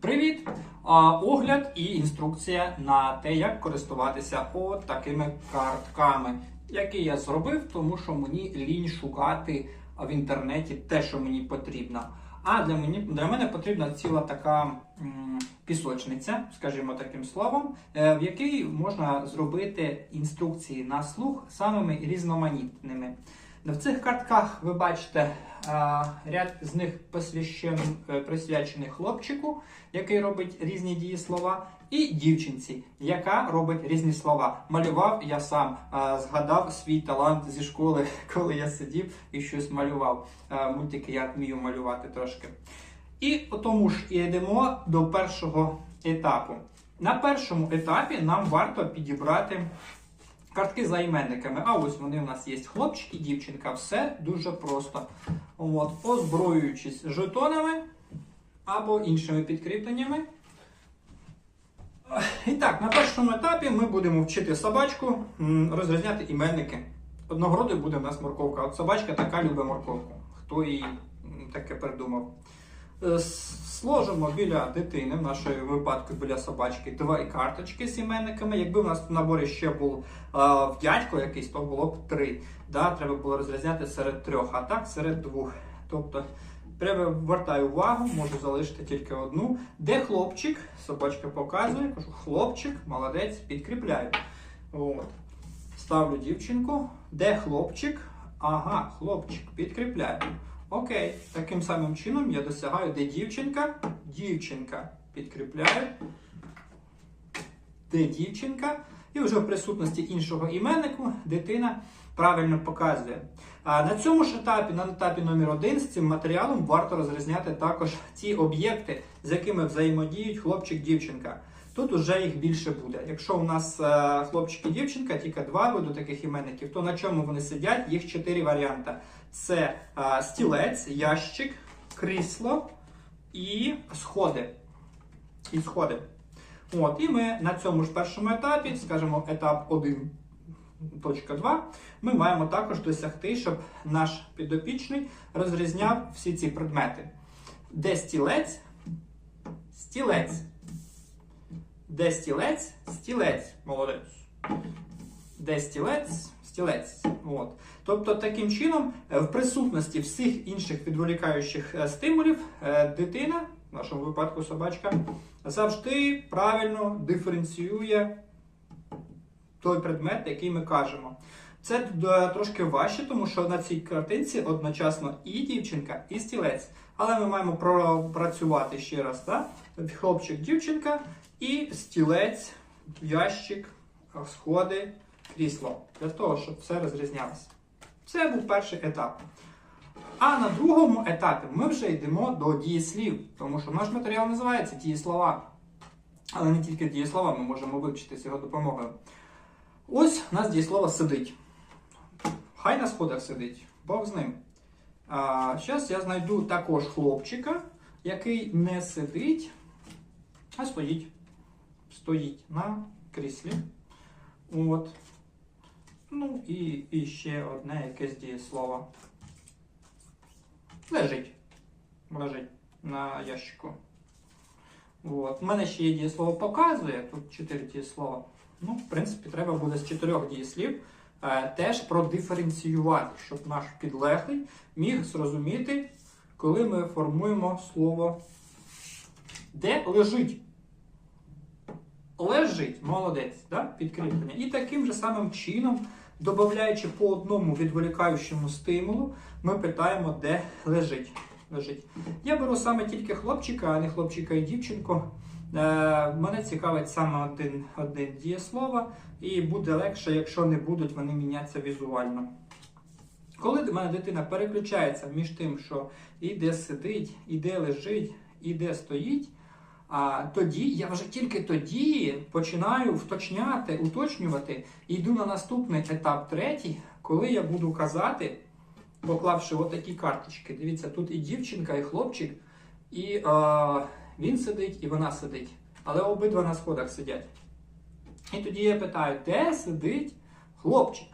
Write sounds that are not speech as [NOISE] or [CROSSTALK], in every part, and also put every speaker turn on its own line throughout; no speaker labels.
Привіт! Огляд і інструкція на те, як користуватися от такими картками, які я зробив, тому що мені лінь шукати в інтернеті те, що мені потрібно. А для мені для мене потрібна ціла така пісочниця, скажімо таким словом, е, в якій можна зробити інструкції на слух самими різноманітними. В цих картках ви бачите ряд з них е, присвячений хлопчику, який робить різні дієслова, і дівчинці, яка робить різні слова. Малював я сам, згадав свій талант зі школи, [LAUGHS] коли я сидів і щось малював. Мультики я вмію малювати трошки. І тому ж йдемо до першого етапу. На першому етапі нам варто підібрати картки за іменниками. А ось вони у нас є хлопчик і дівчинка. Все дуже просто. От, озброюючись жетонами або іншими підкріпленнями. І так, на першому етапі ми будемо вчити собачку розрізняти іменники. Одного роду буде в нас морковка. От собачка така любить морковку. Хто її таке придумав? Е, Сложимо біля дитини, в нашому випадку біля собачки, два карточки з іменниками. Якби в нас в наборі ще був е, в дядько якийсь, то було б три. Да, треба було розрізняти серед трьох, а так серед двох. Тобто вертаю увагу, можу залишити тільки одну. Де хлопчик? Собачка показує, кажу, хлопчик, молодець, підкріпляю. От. Ставлю дівчинку. Де хлопчик? Ага, хлопчик, підкріпляю. Окей, таким самим чином я досягаю, де дівчинка, дівчинка підкріпляю. Де дівчинка, і вже в присутності іншого іменнику дитина правильно показує. А на цьому ж етапі, на етапі номер один, з цим матеріалом варто розрізняти також ті об'єкти, з якими взаємодіють хлопчик-дівчинка. Тут уже їх більше буде. Якщо у нас е, хлопчик і дівчинка, тільки два виду таких іменників, то на чому вони сидять? Їх чотири варіанти: це е, стілець, ящик, крісло і сходи. І сходи. От, і ми на цьому ж першому етапі, скажімо, етап 1.2, ми маємо також досягти, щоб наш підопічний розрізняв всі ці предмети. Де стілець? Стілець. Де стілець? Стілець. Молодець. Де стілець? Стілець. От. Тобто, таким чином, е, в присутності всіх інших відволікаючих е, стимулів, е, дитина, в нашому випадку собачка, завжди правильно диференціює той предмет, який ми кажемо. Це е, трошки важче, тому що на цій картинці одночасно і дівчинка, і стілець. Але ми маємо пропрацювати ще раз, так? Хлопчик, дівчинка і стілець, ящик, сходи, крісло. Для того, щоб все розрізнялося. Це був перший етап. А на другому етапі ми вже йдемо до дієслів, тому що наш матеріал називається дієслова. Але не тільки дієслова ми можемо вивчити з його допомогою. Ось у нас дієслово сидить. Хай на сходах сидить, Бог з ним. А, Зараз я знайду також хлопчика, який не сидить, а стоїть. Стоїть на кріслі. От. Ну і, і ще одне якесь дієслово. Лежить. Лежить на ящику. От. У мене ще є дієслово показує, тут чотири дієслова. Ну, в принципі, треба буде з чотирьох дієслів теж продиференціювати, щоб наш підлеглий міг зрозуміти, коли ми формуємо слово де лежить. Лежить, молодець, да? підкріплення. І таким же самим чином, додаючи по одному відволікаючому стимулу, ми питаємо, де лежить. лежить. Я беру саме тільки хлопчика, а не хлопчика і дівчинку. Е, мене цікавить саме один, один дієслова, і буде легше, якщо не будуть вони мінятися візуально. Коли в мене дитина переключається між тим, що іде сидить, іде лежить, іде стоїть, а тоді я вже тільки тоді починаю вточняти, уточнювати і йду на наступний етап третій, коли я буду казати, поклавши отакі карточки. Дивіться, тут і дівчинка, і хлопчик, і е, він сидить, і вона сидить. Але обидва на сходах сидять. І тоді я питаю, де сидить хлопчик?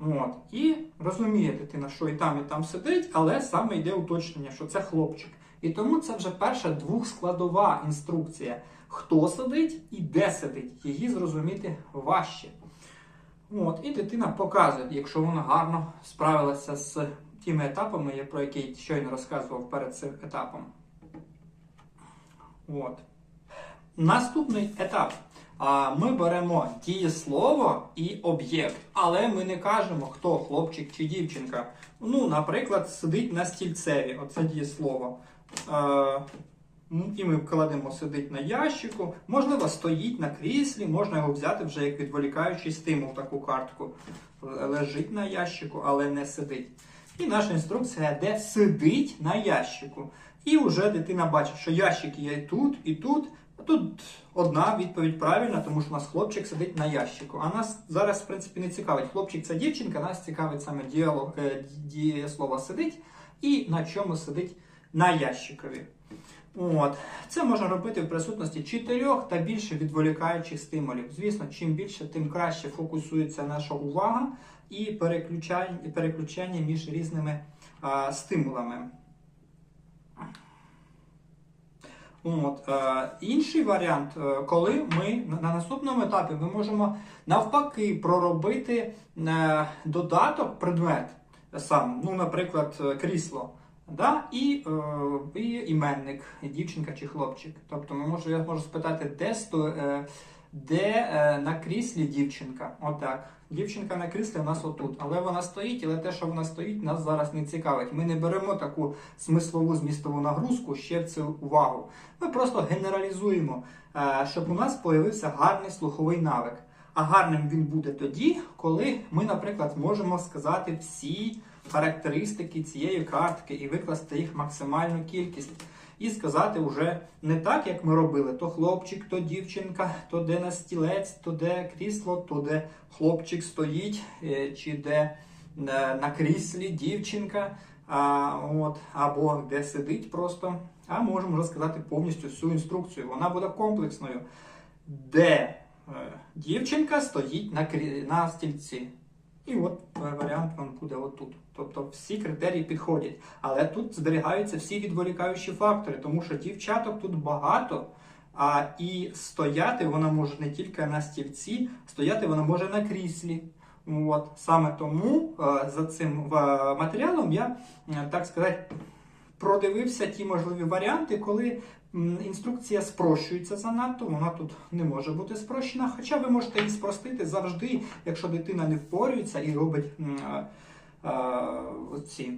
От. І розуміє дитина, що і там, і там сидить, але саме йде уточнення, що це хлопчик. І тому це вже перша двохскладова інструкція. Хто сидить і де сидить. Її зрозуміти важче. От, і дитина показує, якщо вона гарно справилася з тими етапами, про які щойно розказував перед цим етапом. От. Наступний етап. Ми беремо дієслово і об'єкт, але ми не кажемо, хто хлопчик чи дівчинка. Ну, наприклад, сидить на стільцеві, оце дієслово. Ну, і ми кладемо сидить на ящику, можливо, стоїть на кріслі, можна його взяти вже як відволікаючий стимул, таку картку. Лежить на ящику, але не сидить. І наша інструкція, де сидить на ящику. І вже дитина бачить, що ящик є тут, і тут. Тут одна відповідь правильна, тому що у нас хлопчик сидить на ящику. А нас зараз, в принципі, не цікавить. Хлопчик це дівчинка, нас цікавить саме діалог, е, дієслово сидить і на чому сидить на ящикові. От. Це можна робити в присутності чотирьох та більше відволікаючих стимулів. Звісно, чим більше, тим краще фокусується наша увага і переключання, і переключання між різними а, стимулами. От, е, інший варіант, е, коли ми на- на наступному етапі ми можемо навпаки проробити е, додаток, предмет сам, ну, наприклад, е, крісло. Да? І, е, і іменник, дівчинка чи хлопчик. Тобто ми можу, я можу спитати, де, сто, е, де е, на кріслі дівчинка. Отак. Дівчинка на кріслі у нас отут. Але вона стоїть, але те, що вона стоїть, нас зараз не цікавить. Ми не беремо таку смислову змістову нагрузку ще в цю увагу. Ми просто генералізуємо, е, щоб у нас появився гарний слуховий навик. А гарним він буде тоді, коли ми, наприклад, можемо сказати всі характеристики цієї картки і викласти їх максимальну кількість. І сказати вже не так, як ми робили: то хлопчик, то дівчинка, то де на стілець, то де крісло, то де хлопчик стоїть, е, чи де е, на кріслі дівчинка, а, от, або де сидить просто. А можемо розказати повністю всю інструкцію. Вона буде комплексною. Де е, дівчинка стоїть на, на стільці. І от е, варіант вам буде отут. Тобто всі критерії підходять. Але тут зберігаються всі відволікаючі фактори, тому що дівчаток тут багато. А і стояти вона може не тільки на стільці, стояти вона може на кріслі. От саме тому е, за цим е, матеріалом я, так сказати, продивився ті можливі варіанти, коли інструкція спрощується занадто, вона тут не може бути спрощена. Хоча ви можете її спростити завжди, якщо дитина не впорюється і робить а, а, ці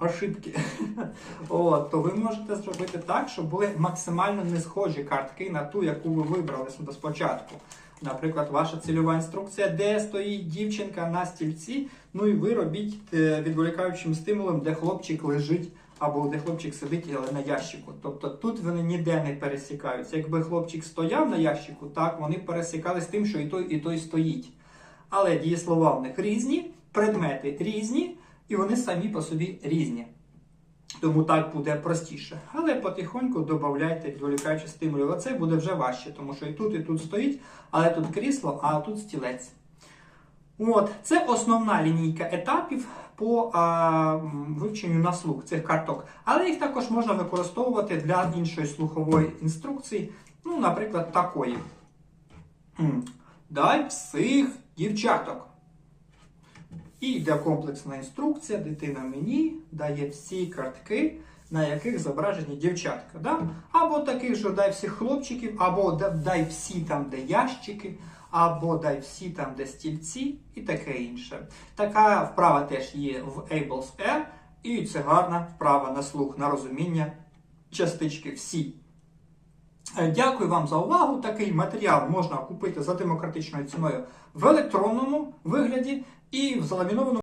ошибки, [LAUGHS] От, то ви можете зробити так, щоб були максимально не схожі картки на ту, яку ви вибрали спочатку. Наприклад, ваша цільова інструкція, де стоїть дівчинка на стільці, ну і ви робіть е, відволікаючим стимулом, де хлопчик лежить або де хлопчик сидить але на ящику. Тобто тут вони ніде не пересікаються. Якби хлопчик стояв на ящику, так вони пересікали з тим, що і той, і той стоїть. Але дієслова в них різні, предмети різні, і вони самі по собі різні. Тому так буде простіше. Але потихоньку додавайте відволікаючі стимулів. Оце буде вже важче, тому що і тут, і тут стоїть, але тут крісло, а тут стілець. От, це основна лінійка етапів по а, вивченню на слух цих карток. Але їх також можна використовувати для іншої слухової інструкції, ну, наприклад, такої. Дай всіх дівчаток. І йде комплексна інструкція, дитина мені дає всі картки, на яких зображені дівчатка. Да? Або таких же дай всіх хлопчиків, або дай всі там, де ящики, або дай всі там, де стільці, і таке інше. Така вправа теж є в Ables Air, і це гарна вправа на слух, на розуміння частички всі. Е, Дякую вам за увагу. Такий матеріал можна купити за демократичною ціною в електронному вигляді і в заламінованому.